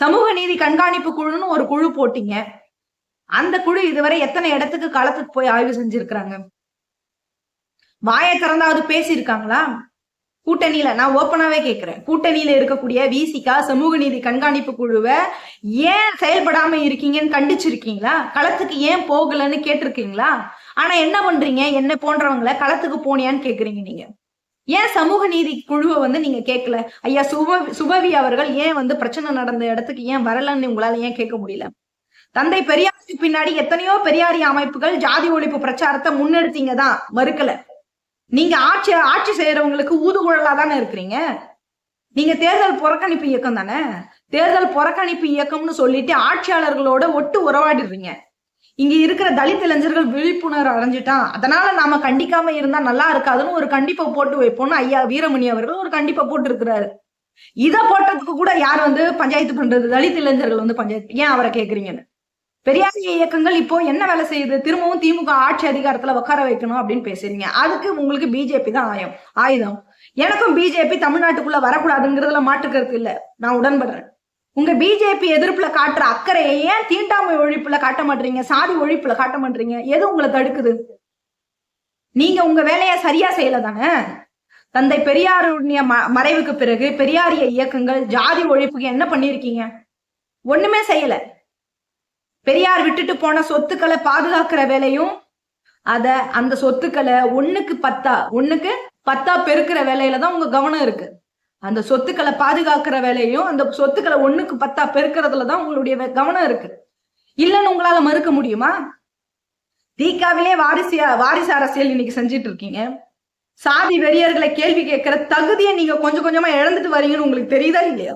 சமூக நீதி கண்காணிப்பு குழுன்னு ஒரு குழு போட்டீங்க. அந்த குழு இதுவரை எத்தனை இடத்துக்கு களத்துக்கு போய் ஆய்வு செஞ்சிருக்கிறாங்க? வாயை திறந்தாவது பேசியிருக்காங்களா? கூட்டணியில நான் ஓப்பனாவே கேட்கிறேன் கூட்டணியில இருக்கக்கூடிய விசிகா சமூக நீதி கண்காணிப்பு குழுவை ஏன் செயல்படாம இருக்கீங்கன்னு கண்டிச்சிருக்கீங்களா? களத்துக்கு ஏன் போகலன்னு கேட்டிருக்கீங்களா? ஆனா என்ன பண்றீங்க? என்ன போன்றவங்களை களத்துக்கு போனியான்னு கேக்குறீங்க நீங்க. ஏன் சமூக நீதி குழுவை வந்து நீங்க கேட்கல? ஐயா சுப சுபவி அவர்கள் ஏன் வந்து பிரச்சனை நடந்த இடத்துக்கு ஏன் வரலன்னு உங்களால ஏன் கேட்க முடியல? தந்தை பெரியாருக்கு பின்னாடி எத்தனையோ பெரியாரி அமைப்புகள் ஜாதி ஒழிப்பு பிரச்சாரத்தை முன்னெடுத்தீங்க தான் மறுக்கல. நீங்க ஆட்சி ஆட்சி செய்யறவங்களுக்கு ஊதுகுழலா தானே இருக்கிறீங்க? நீங்க தேர்தல் புறக்கணிப்பு இயக்கம் தானே? தேர்தல் புறக்கணிப்பு இயக்கம்னு சொல்லிட்டு ஆட்சியாளர்களோட ஒட்டு உறவாடிடுறீங்க. இங்க இருக்கிற தலித் இளைஞர்கள் விழிப்புணர்வு அடைஞ்சிட்டான் அதனால நாம கண்டிக்காம இருந்தா நல்லா இருக்காதுன்னு ஒரு கண்டிப்பை போட்டு வைப்போம்னு ஐயா வீரமணி அவர்கள் ஒரு கண்டிப்பை போட்டு இருக்கிறாரு இதை போட்டதுக்கு கூட யார் வந்து பஞ்சாயத்து பண்றது? தலித் இளைஞர்கள் வந்து பஞ்சாயத்து. ஏன் அவரை கேக்குறீங்கன்னு? பெரியார் இயக்கங்கள் இப்போ என்ன வேலை செய்யுது? திரும்பவும் திமுக ஆட்சி அதிகாரத்துல உட்கார வைக்கணும் அப்படின்னு பேசுறீங்க. அதுக்கு உங்களுக்கு பிஜேபி தான் ஆயம். ஆயுதம். எனக்கும் பிஜேபி தமிழ்நாட்டுக்குள்ள வரக்கூடாதுங்கிறதுல மாற்றுக்கருத்து இல்ல. நான் உடன்படுறேன். உங்க பிஜேபி எதிர்ப்புல காட்டுற அக்கறையை ஏன் தீண்டாமை ஒழிப்புல காட்ட மாட்டீங்க? சாதி ஒழிப்புல காட்ட மாட்டீங்க? எது உங்களை தடுக்குது? நீங்க உங்க வேலையை சரியா செய்யல தானே தந்தை பெரியாருடைய ம- மறைவுக்கு பிறகு பெரியாரிய இயக்கங்கள் ஜாதி ஒழிப்புக்கு என்ன பண்ணிருக்கீங்க ஒண்ணுமே செய்யல. பெரியார் விட்டுட்டு போன சொத்துக்களை பாதுகாக்கிற வேலையும் அத அந்த சொத்துக்களை ஒண்ணுக்கு பத்தா ஒண்ணுக்கு பத்தா பெருக்கிற வேலையில தான் உங்க கவனம் இருக்கு. அந்த சொத்துக்களை பாதுகாக்கிற வேலையும் அந்த சொத்துக்களை ஒண்ணுக்கு பத்தா பெருக்கிறதுல தான் உங்களுடைய கவனம் இருக்கு. இல்லைன்னு உங்களால மறுக்க முடியுமா? தீக்காவிலே வாரிசியா வாரிசு அரசியல் இன்னைக்கு செஞ்சிட்டு இருக்கீங்க. சாதி வெறியர்களை கேள்வி கேட்கிற தகுதியை நீங்க கொஞ்சம் கொஞ்சமா இழந்துட்டு வரீங்கன்னு உங்களுக்கு தெரியுதா இல்லையா?